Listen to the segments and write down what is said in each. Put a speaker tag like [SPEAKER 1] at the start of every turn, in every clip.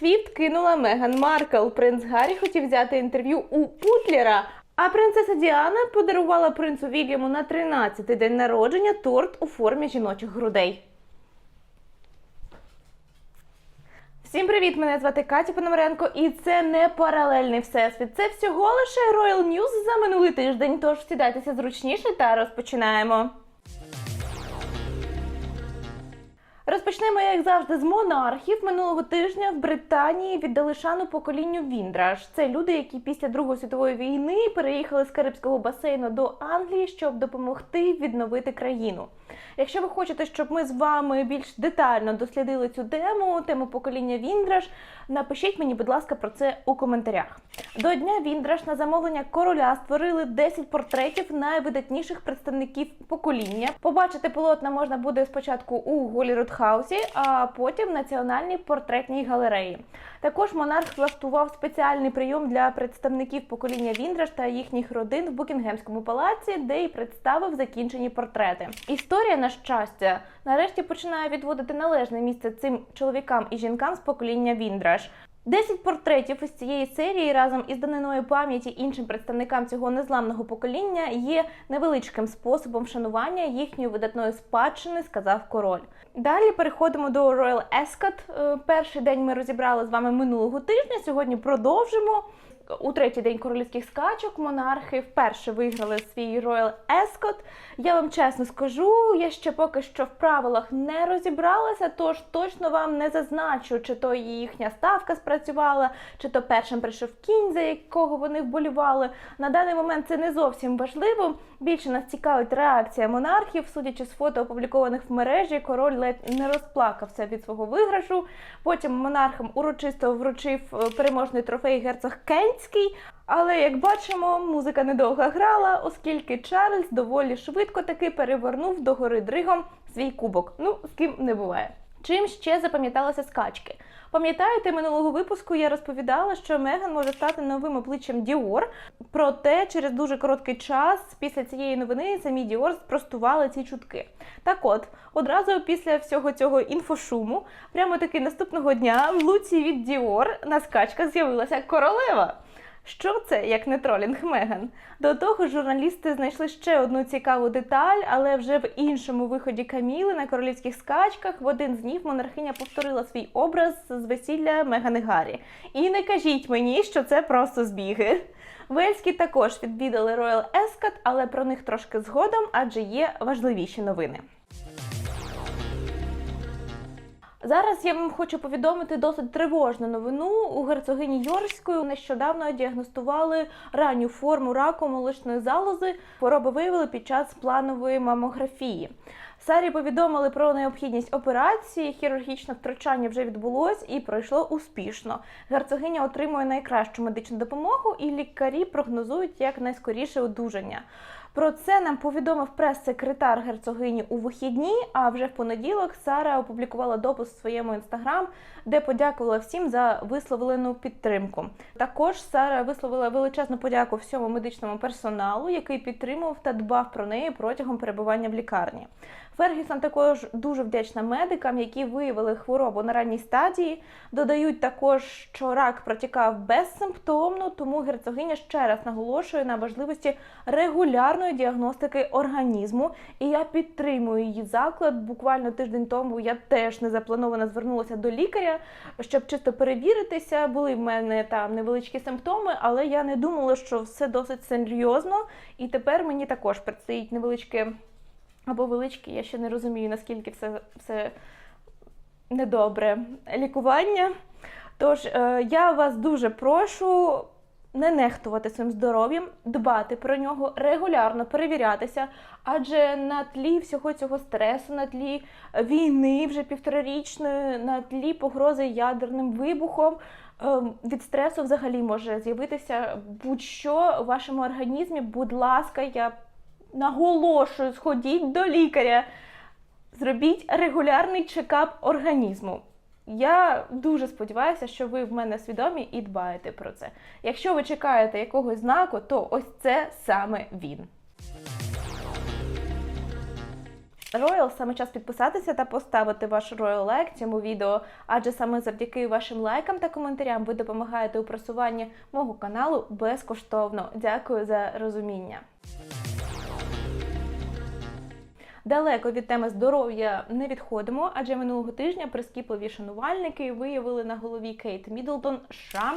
[SPEAKER 1] Свіфт кинула Меган Маркл. Принц Гаррі хотів взяти інтерв'ю у Путлера. А принцеса Діана подарувала принцу Вільяму на 13-й день народження торт у формі жіночих грудей. Всім привіт! Мене звати Катя Пономаренко, і це не паралельний всесвіт. Це всього лише Royal News за минулий тиждень. Тож сідайтеся зручніше та розпочинаємо. Розпочнемо, як завжди, з монархів. Минулого тижня в Британії віддали шану поколінню Віндраш. Це люди, які після Другої світової війни переїхали з Карибського басейну до Англії, щоб допомогти відновити країну. Якщо ви хочете, щоб ми з вами більш детально дослідили цю тему, тему покоління Віндраш, напишіть мені, будь ласка, про це у коментарях. До дня Віндраш на замовлення короля створили 10 портретів найвидатніших представників покоління. Побачити полотна можна буде спочатку у Голіруд Хаусі, а потім в Національній портретній галереї. Також монарх влаштував спеціальний прийом для представників покоління Віндраш та їхніх родин в Букінгемському палаці, де й представив закінчені портрети. Історія, на щастя, нарешті починає відводити належне місце цим чоловікам і жінкам з покоління Віндраш. Десять портретів із цієї серії разом із даниною пам'яті іншим представникам цього незламного покоління є невеличким способом вшанування їхньої видатної спадщини, сказав король. Далі переходимо до Royal Ascot. Е, Перший день ми розібрали з вами минулого тижня. Сьогодні продовжимо. У третій день королівських скачок монархи вперше виграли свій Royal Ascot. Я вам чесно скажу, я ще поки що в правилах не розібралася, тож точно вам не зазначу, чи то їхня ставка спрацювала, чи то першим прийшов кінь, за якого вони вболівали. На даний момент це не зовсім важливо. Більше нас цікавить реакція монархів. Судячи з фото, опублікованих в мережі, король ледь не розплакався від свого виграшу. Потім монархам урочисто вручив е, переможний трофей герцог Кентський. Але як бачимо, музика недовго грала, оскільки Чарльз доволі швидко таки перевернув до гори дригом свій кубок. Ну, з ким не буває. Чим ще запам'яталися скачки? Пам'ятаєте, минулого випуску я розповідала, що Меган може стати новим обличчям Діор. Проте через дуже короткий час після цієї новини самі Діор спростували ці чутки. Так от, одразу після всього цього інфошуму, прямо таки наступного дня в луці від Діор на скачках з'явилася королева. Що це, як не тролінг Меган? До того журналісти знайшли ще одну цікаву деталь, але вже в іншому виході Каміли на королівських скачках в один з днів монархиня повторила свій образ з весілля Меган і Гаррі. І не кажіть мені, що це просто збіги. Вельські також відвідали Royal Ascot, але про них трошки згодом, адже є важливіші новини. Зараз я вам хочу повідомити досить тривожну новину. У герцогині Йорської нещодавно діагностували ранню форму раку молочної залози. Хвороби виявили під час планової мамографії. Сарі повідомили про необхідність операції. Хірургічне втручання вже відбулось і пройшло успішно. Герцогиня отримує найкращу медичну допомогу, і лікарі прогнозують як найскоріше одужання. Про це нам повідомив прес-секретар герцогині у вихідні. А вже в понеділок Сара опублікувала допис в своєму інстаграм, де подякувала всім за висловлену підтримку. Також Сара висловила величезну подяку всьому медичному персоналу, який підтримував та дбав про неї протягом перебування в лікарні. Фергюсон також дуже вдячна медикам, які виявили хворобу на ранній стадії. Додають також, що рак протікав безсимптомно, тому герцогиня ще раз наголошує на важливості регулярної діагностики організму. І я підтримую її заклад. Буквально тиждень тому я теж незаплановано звернулася до лікаря, щоб чисто перевіритися. Були в мене там невеличкі симптоми, але я не думала, що все досить серйозно. І тепер мені також предстоїть невеличке або величке, я ще не розумію, наскільки все, все недобре лікування. Тож е, я вас дуже прошу не нехтувати своїм здоров'ям, дбати про нього, регулярно перевірятися, адже на тлі всього цього стресу, на тлі війни вже півторарічної, на тлі погрози ядерним вибухом. е, Від стресу взагалі може з'явитися будь-що у вашому організмі. Будь ласка, я наголошую, сходіть до лікаря, зробіть регулярний чекап організму. Я дуже сподіваюся, що ви в мене свідомі і дбаєте про це. Якщо ви чекаєте якогось знаку, то ось це саме він. Royal, саме час підписатися та поставити ваш Royal лайк цьому відео, адже саме завдяки вашим лайкам та коментарям ви допомагаєте у просуванні мого каналу безкоштовно. Дякую за розуміння. Далеко від теми здоров'я не відходимо, адже минулого тижня прискіпливі шанувальники виявили на голові Кейт Мідлтон шрам,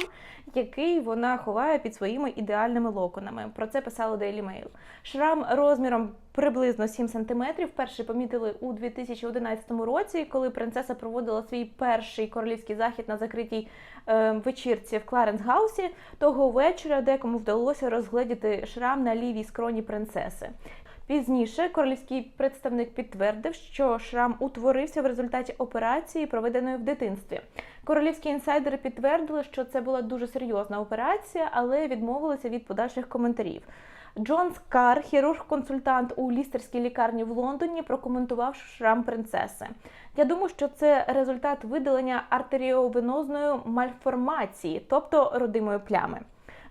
[SPEAKER 1] який вона ховає під своїми ідеальними локонами. Про це писало Daily Mail. Шрам розміром приблизно 7 см вперше помітили у 2011 році, коли принцеса проводила свій перший королівський захід на закритій е, вечірці в Кларенс Гаусі. Того вечора декому вдалося розгледіти шрам на лівій скроні принцеси. Пізніше королівський представник підтвердив, що шрам утворився в результаті операції, проведеної в дитинстві. Королівські інсайдери підтвердили, що це була дуже серйозна операція, але відмовилися від подальших коментарів. Джон Скар, хірург-консультант у лістерській лікарні в Лондоні, прокоментував шрам принцеси. Я думаю, що це результат видалення артеріовенозної мальформації, тобто родимої плями.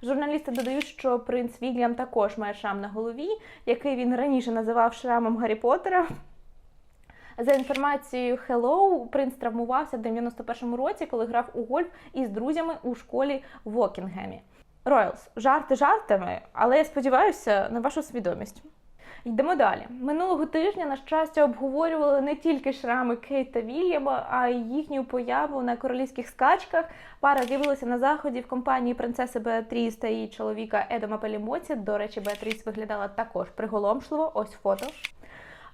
[SPEAKER 1] Журналісти додають, що принц Вільям також має шрам на голові, який він раніше називав шрамом Гаррі Поттера. За інформацією Hello, принц травмувався в 91-му році, коли грав у гольф із друзями у школі в Окінгемі. Роялс, жарти жартами, але я сподіваюся на вашу свідомість. Йдемо далі. Минулого тижня, на щастя, обговорювали не тільки шрами Кейт та Вільяма, а й їхню появу на королівських скачках. Пара з'явилася на заході в компанії принцеси Беатріс та її чоловіка Едома Пелімоці. До речі, Беатріс виглядала також приголомшливо. Ось фото.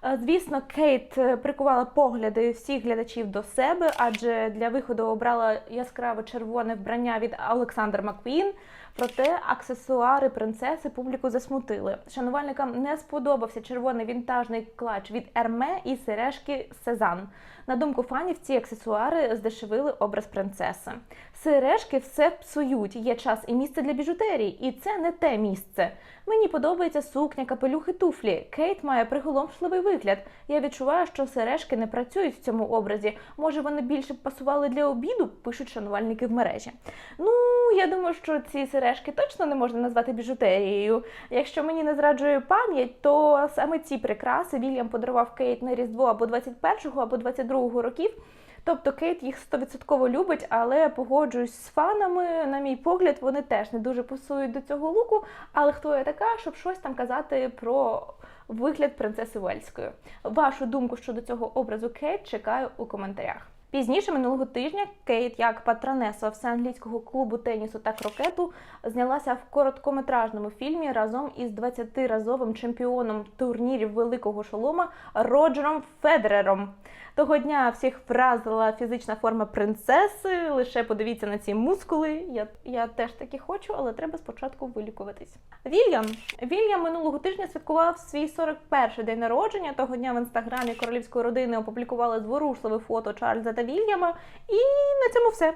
[SPEAKER 1] Е, Звісно, Кейт е, прикувала погляди всіх глядачів до себе, адже для виходу обрала яскраво червоне вбрання від Олександр Маквін. Проте аксесуари принцеси публіку засмутили. Шанувальникам не сподобався червоний вінтажний клач від Ерме і сережки Сезан. На думку фанів, ці аксесуари здешевили образ принцеси. Сережки все псують. Є час і місце для біжутерії, і це не те місце. Мені подобається сукня, капелюх і туфлі. Кейт має приголомшливий вигляд. Я відчуваю, що сережки не працюють в цьому образі. Може, вони більше б пасували для обіду, пишуть шанувальники в мережі. Ну, я думаю, що ці сережки точно не можна назвати біжутерією. Якщо мені не зраджує пам'ять, то саме ці прикраси Вільям подарував Кейт на Різдво або 21-го, або 22-го років. Тобто Кейт їх 100% любить, але погоджуюсь з фанами. На мій погляд, вони теж не дуже пасують до цього луку. Але хто я така, щоб щось там казати про вигляд принцеси Вельської? Вашу думку щодо цього образу Кейт чекаю у коментарях. Пізніше минулого тижня Кейт, як патронеса всеанглійського клубу тенісу та крокету, знялася в короткометражному фільмі разом із 20-разовим чемпіоном турнірів Великого Шолома Роджером Федерером. Того дня всіх вразила фізична форма принцеси. Лише подивіться на ці мускули. Я, я теж таки хочу, але треба спочатку вилікуватись. Вільям Вільям минулого тижня святкував свій 41-й день народження. Того дня в інстаграмі королівської родини опублікували зворушливе фото Чарльза та Вільяма. І на цьому все.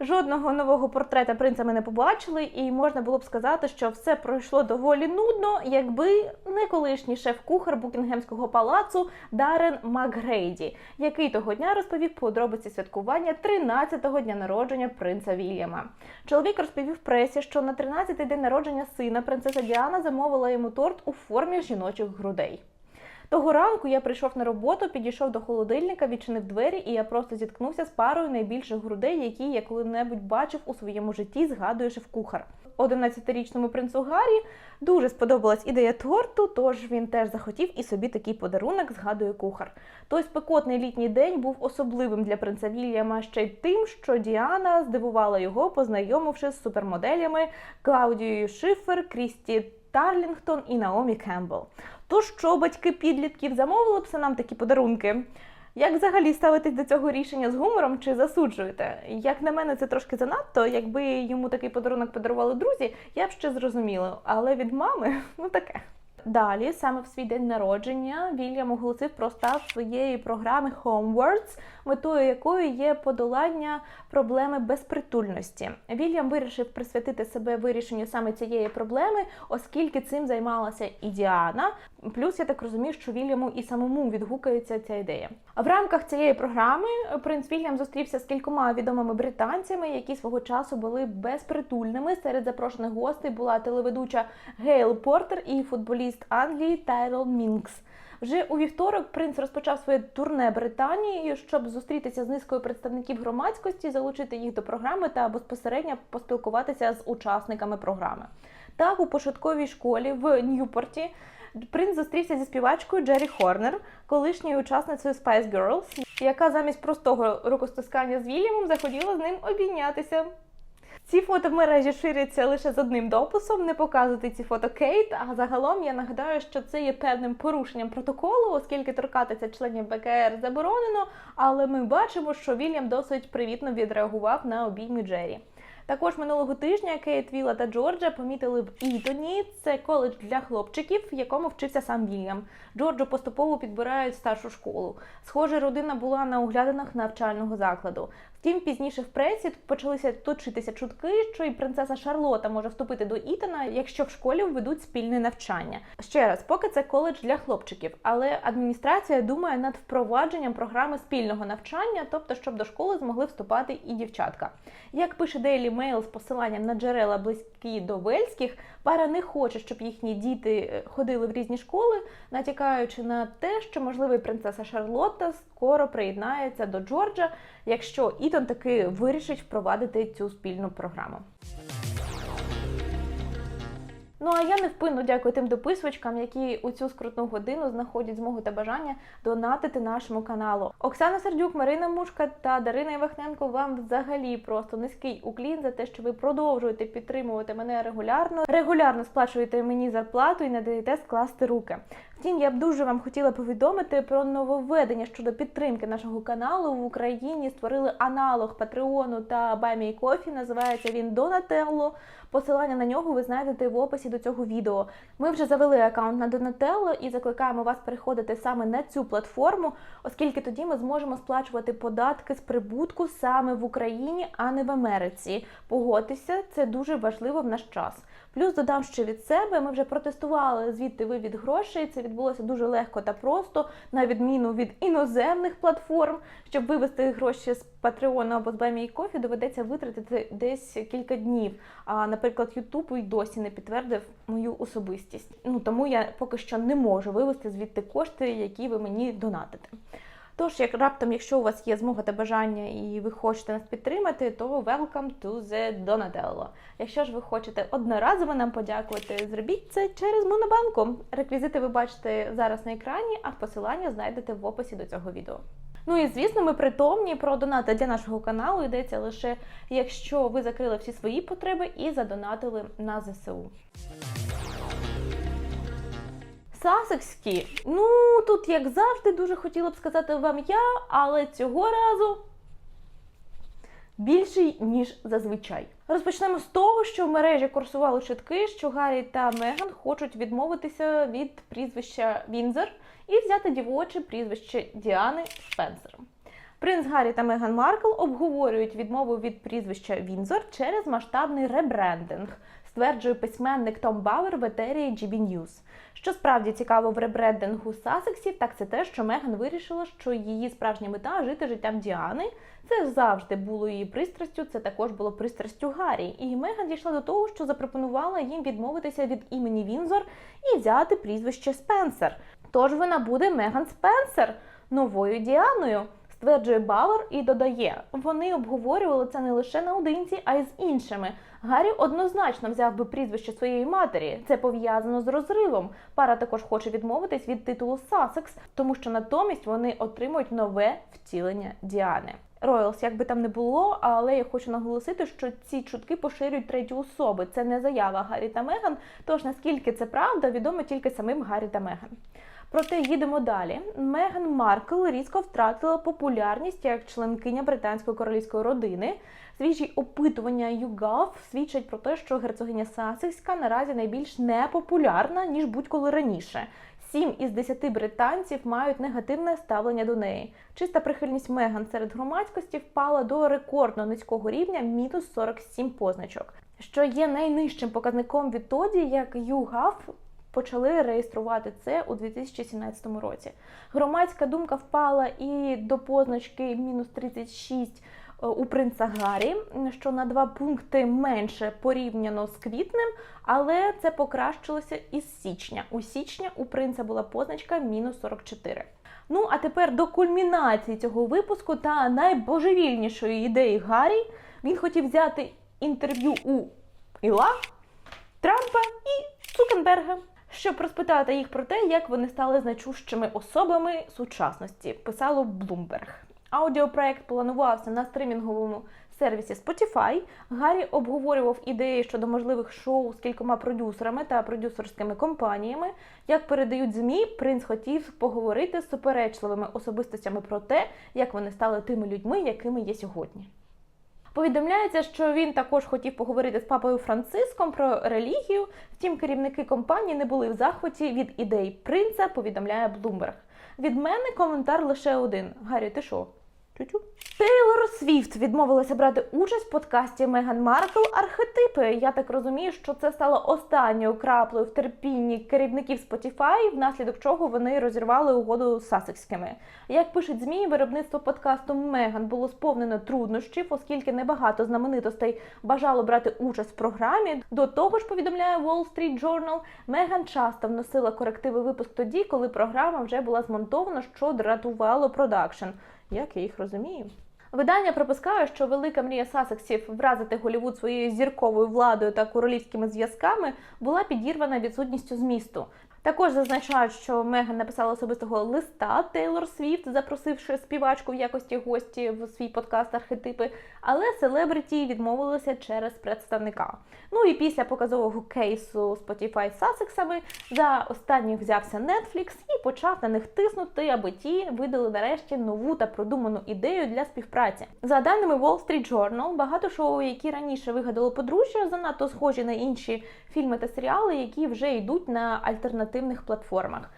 [SPEAKER 1] Жодного нового портрета принца ми не побачили, і можна було б сказати, що все пройшло доволі нудно, якби не колишній шеф-кухар Букінгемського палацу Дарен Макгрейді, який того дня розповів подробиці святкування 13-го дня народження принца Вільяма. Чоловік розповів пресі, що на 13-й день народження сина принцеса Діана замовила йому торт у формі жіночих грудей. Того ранку я прийшов на роботу, підійшов до холодильника, відчинив двері, і я просто зіткнувся з парою найбільших грудей, які я коли-небудь бачив у своєму житті, згадує шеф-кухар. 11-річному принцу Гаррі дуже сподобалась ідея торту, тож він теж захотів і собі такий подарунок, згадує кухар. Той спекотний літній день був особливим для принца Вільяма ще й тим, що Діана здивувала його, познайомивши з супермоделями Клаудією Шифер, Крісті Тарлінгтон і Наомі Кембл. То що батьки підлітків замовили б нам такі подарунки? Як взагалі ставитись до цього рішення з гумором чи засуджуєте? Як на мене, це трошки занадто. Якби йому такий подарунок подарували друзі, я б ще зрозуміла. Але від мами ну таке. Далі, саме в свій день народження, Вільям оголосив про старт своєї програми Homewards, метою якої є подолання проблеми безпритульності. Вільям вирішив присвятити себе вирішенню саме цієї проблеми, оскільки цим займалася і Діана. Плюс я так розумію, що Вільяму і самому відгукається ця ідея. В рамках цієї програми принц Вільям зустрівся з кількома відомими британцями, які свого часу були безпритульними. Серед запрошених гостей була телеведуча Гейл Портер і футболіст Англії Тайрол Мінкс. Вже у вівторок принц розпочав своє турне Британією, щоб зустрітися з низкою представників громадськості, залучити їх до програми та безпосередньо поспілкуватися з учасниками програми. Так, у початковій школі в Ньюпорті принц зустрівся зі співачкою Джері Хорнер, колишньою учасницею Spice Girls, яка замість простого рукостискання з Вільямом захотіла з ним обійнятися. Ці фото в мережі ширяться лише з одним дописом. Не показувати ці фото Кейт. А загалом я нагадаю, що це є певним порушенням протоколу, оскільки торкатися членів БКР заборонено. Але ми бачимо, що Вільям досить привітно відреагував на обійми Джері. Також минулого тижня Кейт Віла та Джорджа помітили в Ітоні. Це коледж для хлопчиків, в якому вчився сам Вільям. Джорджу поступово підбирають старшу школу. Схоже, родина була на оглядинах навчального закладу. Втім, пізніше в пресі почалися точитися чутки, що і принцеса Шарлота може вступити до Ітана, якщо в школі введуть спільне навчання. Ще раз, поки це коледж для хлопчиків, але адміністрація думає над впровадженням програми спільного навчання, тобто щоб до школи змогли вступати і дівчатка. Як пише Daily Mail з посиланням на джерела близькі до вельських, пара не хоче, щоб їхні діти е, ходили в різні школи, натякаючи на те, що можливо принцеса Шарлотта скоро приєднається до Джорджа, якщо Ітон таки вирішить впровадити цю спільну програму. Ну а я невпинно дякую тим дописувачкам, які у цю скрутну годину знаходять змогу та бажання донатити нашому каналу. Оксана Сердюк, Марина Мушка та Дарина Івахненко. Вам взагалі просто низький уклін за те, що ви продовжуєте підтримувати мене регулярно, регулярно сплачуєте мені зарплату і не даєте скласти руки. Втім, я б дуже вам хотіла повідомити про нововведення щодо підтримки нашого каналу в Україні. Створили аналог Патреону та Баймій Кофі. Називається він Донателло. Посилання на нього ви знайдете в описі до цього відео. Ми вже завели аккаунт на Донателло і закликаємо вас переходити саме на цю платформу, оскільки тоді ми зможемо сплачувати податки з прибутку саме в Україні, а не в Америці. Погодьтеся, це дуже важливо в наш час. Плюс додам ще від себе. Ми вже протестували звідти вивід грошей. Це відбулося дуже легко та просто, на відміну від іноземних платформ. Щоб вивести гроші з Patreon або з BuyMeCoffee, доведеться витратити десь кілька днів. А, наприклад, YouTube і досі не підтвердив мою особистість. Ну тому я поки що не можу вивести звідти кошти, які ви мені донатите. Тож, як раптом, якщо у вас є змога та бажання і ви хочете нас підтримати, то welcome to the Donatello. Якщо ж ви хочете одноразово нам подякувати, зробіть це через Монобанку. Реквізити ви бачите зараз на екрані, а посилання знайдете в описі до цього відео. Ну і звісно, ми притомні про донати для нашого каналу йдеться лише якщо ви закрили всі свої потреби і задонатили на ЗСУ. Сасекські. Ну, тут, як завжди, дуже хотіла б сказати вам я, але цього разу більший, ніж зазвичай. Розпочнемо з того, що в мережі курсували чутки, що Гаррі та Меган хочуть відмовитися від прізвища Вінзер і взяти дівоче прізвище Діани Спенсер. Принц Гаррі та Меган Маркл обговорюють відмову від прізвища Вінзор через масштабний ребрендинг, стверджує письменник Том Бауер в етері GB News. Що справді цікаво в ребрендингу Сасексів, так це те, що Меган вирішила, що її справжня мета жити життям Діани. Це завжди було її пристрастю, це також було пристрастю Гаррі. І Меган дійшла до того, що запропонувала їм відмовитися від імені Вінзор і взяти прізвище Спенсер. Тож вона буде Меган Спенсер новою Діаною стверджує Бауер і додає, вони обговорювали це не лише наодинці, а й з іншими. Гаррі однозначно взяв би прізвище своєї матері. Це пов'язано з розривом. Пара також хоче відмовитись від титулу Сасекс, тому що натомість вони отримують нове втілення Діани. Роялс, як би там не було, але я хочу наголосити, що ці чутки поширюють треті особи. Це не заява Гаррі та Меган. Тож наскільки це правда, відомо тільки самим Гаррі та Меган. Проте їдемо далі. Меган Маркл різко втратила популярність як членкиня британської королівської родини. Свіжі опитування YouGov свідчать про те, що герцогиня Сасекська наразі найбільш непопулярна ніж будь-коли раніше. Сім із десяти британців мають негативне ставлення до неї. Чиста прихильність Меган серед громадськості впала до рекордно низького рівня мінус 47 позначок, що є найнижчим показником відтоді, як YouGov почали реєструвати це у 2017 році. Громадська думка впала і до позначки мінус 36 е, у принца Гаррі, що на два пункти менше порівняно з квітнем, але це покращилося із січня. У січня у принца була позначка мінус 44. Ну а тепер до кульмінації цього випуску та найбожевільнішої ідеї Гаррі він хотів взяти інтерв'ю у Іла, Трампа і Цукенберга, щоб розпитати їх про те, як вони стали значущими особами сучасності, писало Bloomberg. Аудіопроект планувався на стримінговому сервісі Spotify. Гаррі обговорював ідеї щодо можливих шоу з кількома продюсерами та продюсерськими компаніями. Як передають змі, принц хотів поговорити з суперечливими особистостями про те, як вони стали тими людьми, якими є сьогодні. Повідомляється, що він також хотів поговорити з папою Франциском про релігію. Втім, керівники компанії не були в захваті від ідей принца, повідомляє Блумберг. Від мене коментар лише один: Гаррі, ти що? Тю-тю. Тейлор Свіфт відмовилася брати участь в подкасті Меган Маркл Архетипи. Я так розумію, що це стало останньою краплею в терпінні керівників Spotify, внаслідок чого вони розірвали угоду з Сасекськими. Як пишуть змі, виробництво подкасту Меган було сповнено труднощів, оскільки небагато знаменитостей бажало брати участь в програмі. До того ж, повідомляє Wall Street Journal, Меган часто вносила корективи випуск тоді, коли програма вже була змонтована, що дратувало продакшн. Як я їх розумію? Видання припускає, що велика мрія Сасексів вразити Голівуд своєю зірковою владою та королівськими зв'язками була підірвана відсутністю змісту. Також зазначають, що Меган написала особистого листа Тейлор Свіфт, запросивши співачку в якості гості в свій подкаст архетипи, але селебриті відмовилися через представника. Ну і після показового кейсу Spotify з Сасексами за останніх взявся Netflix і почав на них тиснути, аби ті видали нарешті нову та продуману ідею для співпраці. За даними Wall Street Journal, багато шоу, які раніше вигадало подружжя, занадто схожі на інші фільми та серіали, які вже йдуть на альтернативних платформах.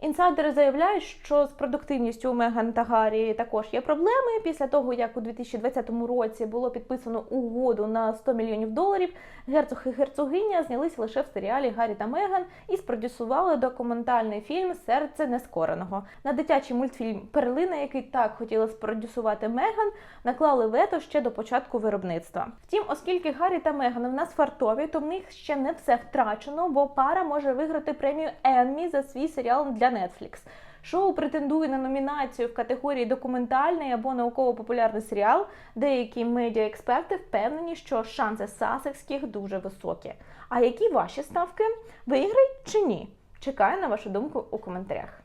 [SPEAKER 1] Інсайдери заявляють, що з продуктивністю у Меган та Гаррі також є проблеми. Після того, як у 2020 році було підписано угоду на 100 мільйонів доларів, герцог і герцогиня знялися лише в серіалі Гаррі та Меган і спродюсували документальний фільм Серце нескореного. На дитячий мультфільм Перлина, який так хотіла спродюсувати Меган, наклали вето ще до початку виробництва. Втім, оскільки Гаррі та Меган в нас фартові, то в них ще не все втрачено, бо пара може виграти премію Еммі за свій серіал для Netflix. Шоу претендує на номінацію в категорії документальний або науково-популярний серіал. Деякі медіаексперти впевнені, що шанси сасекських дуже високі. А які ваші ставки? Виграють чи ні? Чекаю на вашу думку у коментарях.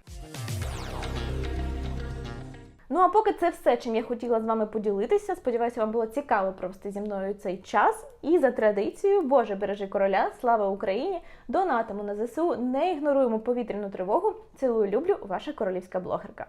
[SPEAKER 1] Ну а поки це все, чим я хотіла з вами поділитися. Сподіваюся, вам було цікаво провести зі мною цей час. І за традицією, Боже бережи короля, слава Україні! Донатимо на ЗСУ, не ігноруємо повітряну тривогу. Цілую, люблю, ваша королівська блогерка.